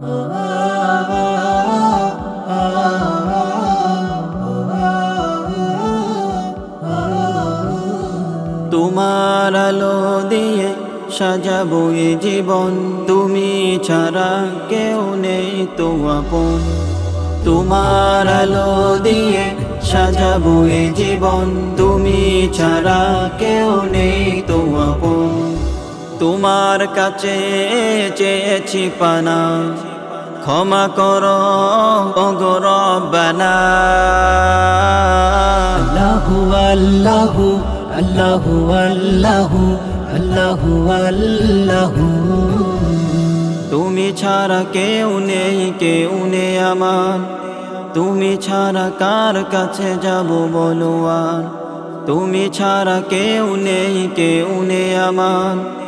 তোমার আলো দিয়ে সাজাবো জীবন। তুমি ছাড়া কেউ নেই তো আপন। তোমার আলো দিয়ে সাজাবো জীবন। তুমি ছাড়া কেউ নেই তোমার কাছে চেয়েছি পানা। ক্ষমা কর অগরবানা আল্লাহু আল্লাহু আল্লাহু আল্লাহু আল্লাহু আল্লাহু। তুমি ছাড়া কেউ নেই কেউ নেই আমার। তুমি ছাড়া কার কাছে যাব বলো আর। তুমি ছাড়া কেউ নেই কেউ নেই আমার।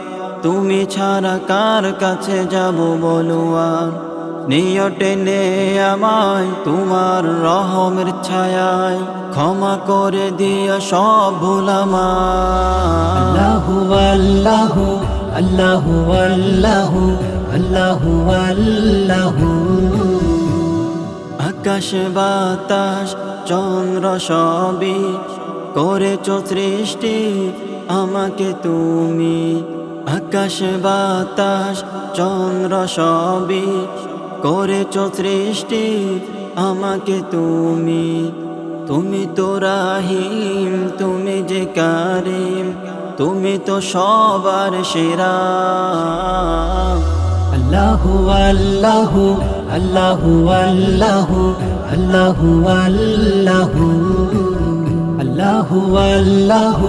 তুমি ছাড়া কার কাছে যাব বলো আর? নিয় টেনে আমায় তোমার রহমের ছায়ায়। ক্ষমা করে দিও সব ভুল আমার। আল্লাহু আল্লাহু আল্লাহু আল্লাহু আল্লাহু আল্লাহু। আকাশ বাতাস চন্দ্র সবই করেছ সৃষ্টি আমাকে তুমি। আকাশ, বাতাস, চন্দ্র সবই করেছ সৃষ্টি আমাকে তুমি। তুমি তো রাহিম, তুমি যে কারিম, তুমি তো সবার সেরা। আল্লাহু আল্লাহু আল্লাহু আল্লাহু আল্লাহু আল্লাহু। আল্লাহু আল্লাহু